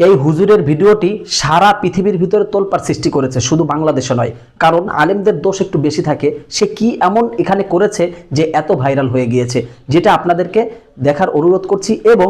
এই হুজুরের ভিডিওটি সারা পৃথিবীর ভিতরে তোলপার সৃষ্টি করেছে, শুধু বাংলাদেশে নয়। কারণ আলেমদের দোষ একটু বেশি থাকে, সে কি এমন এখানে করেছে যে এত ভাইরাল হয়ে গিয়েছে, যেটা আপনাদেরকে দেখার অনুরোধ করছি এবং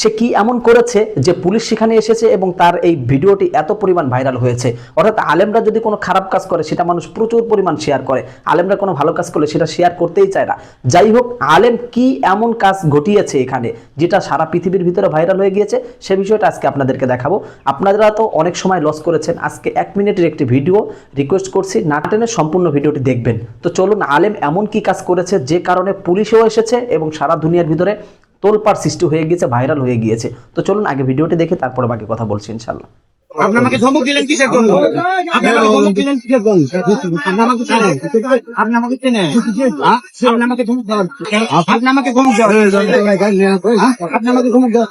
সে কি এমন করেছে যে পুলিশ সেখানে এসেছে এবং তার এই ভিডিওটি এত পরিমাণ ভাইরাল হয়েছে? অর্থাৎ আলেমরা যদি কোনো খারাপ কাজ করে, সেটা মানুষ প্রচুর পরিমাণ শেয়ার করে। আলেমরা কোনো ভালো কাজ করলে সেটা শেয়ার করতেই চায় না। যাই হোক, আলেম কি এমন কাজ ঘটিয়েছে এখানে, যেটা সারা পৃথিবীর ভিতরে ভাইরাল হয়ে গিয়েছে? সে বিষয়টা আজকে আপনাদেরকে দেখাবো। আপনারা তো অনেক সময় লস করেছেন। আজকে এক মিনিটের একটি ভিডিও রিকোয়েস্ট করছি। না টেনে সম্পূর্ণ ভিডিওটি দেখবেন। তো চলুন, আলেম এমন কি কাজ করেছে যে কারণে পুলিশও এসেছে এবং সারা দুনিয়ার ভিতরে তোলপাড় সৃষ্টি হয়ে গিয়েছে ভাইরাল হয়ে গিয়েছে। তো চলুন আগে ভিডিওটি দেখে তারপরে বাকি কথা বলছি ইনশাল্লাহ আপনি আমাকে ধমক দিলেন কিসের জন্য? আপনি আমাকে ধমক দিলেন কিসের জন্য? আপনি আমাকে চেনেন আপনি আমাকে চেনেন? আপনি আমাকে ধমক দেন আপনি আমাকে ধমক দেন? আপনি আমাকে ধমক দেন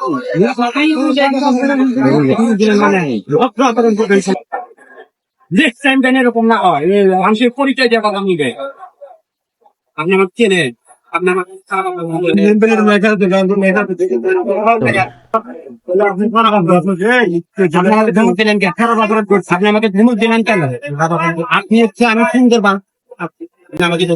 নেক্সট টাইম যেন এরকম না হয় মানুষের পরিচয় দেওয়া কথা নিবে আপনি আমাকে চেনেন? আপনি আমাকে ধমক দিলেন কেন? হচ্ছে আমি সুন্দর বা আমাকে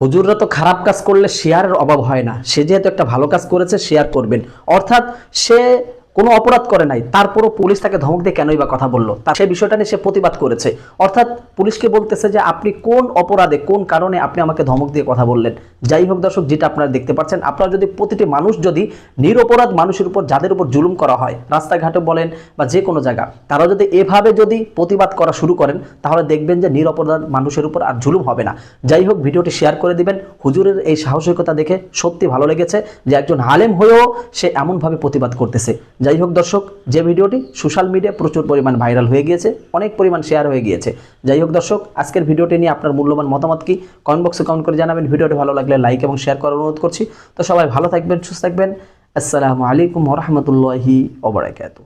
হুজুররা তো খারাপ কাজ করলে শেয়ারের অভাব হয় না। সে যেহেতু একটা ভালো কাজ করেছে শেয়ার করবেন। অর্থাৎ সে কোনো অপরাধ করে নাই, তারপরও পুলিশ তাকে ধমক দিয়ে কেনই বা কথা বলল? তার সেই বিষয়টা নিয়ে সে প্রতিবাদ করেছে। অর্থাৎ পুলিশকে বলতেছে যে, আপনি কোন অপরাধে, কোন কারণে আপনি আমাকে ধমক দিয়ে কথা বললেন? যাই হোক দর্শক, যেটা আপনারা দেখতে পাচ্ছেন, আপনারা যদি প্রতিটি মানুষ যদি নিরপরাধ মানুষের উপর, যাদের উপর জুলুম করা হয় রাস্তাঘাটে বলেন বা যে কোনো জায়গা, তারা যদি এভাবে যদি প্রতিবাদ করা শুরু করেন, তাহলে দেখবেন যে নিরপরাধ মানুষের উপর আর জুলুম হবে না। যাই হোক, ভিডিওটি শেয়ার করে দিবেন। হুজুরের এই সাহসিকতা দেখে সত্যি ভালো লেগেছে যে, একজন আলেম হয়েও সে এমনভাবে প্রতিবাদ করতেছে। যাই হোক দর্শক, যে ভিডিওটি সোশ্যাল মিডিয়ায় প্রচুর পরিমাণ ভাইরাল হয়ে গিয়েছে, অনেক পরিমাণ শেয়ার হয়ে গিয়েছে। যাই হোক দর্শক, আজকের ভিডিওটি নিয়ে আপনার মূল্যবান মতামত কি? কমেন্ট বক্সে কমেন্ট করে জানাবেন। ভিডিওটি ভালো লাগলে লাইক এবং শেয়ার করার অনুরোধ করছি। তো সবাই ভালো থাকবেন, সুস্থ থাকবেন। আসসালামু আলাইকুম রহমতুল্লাহি ওবরাকাতু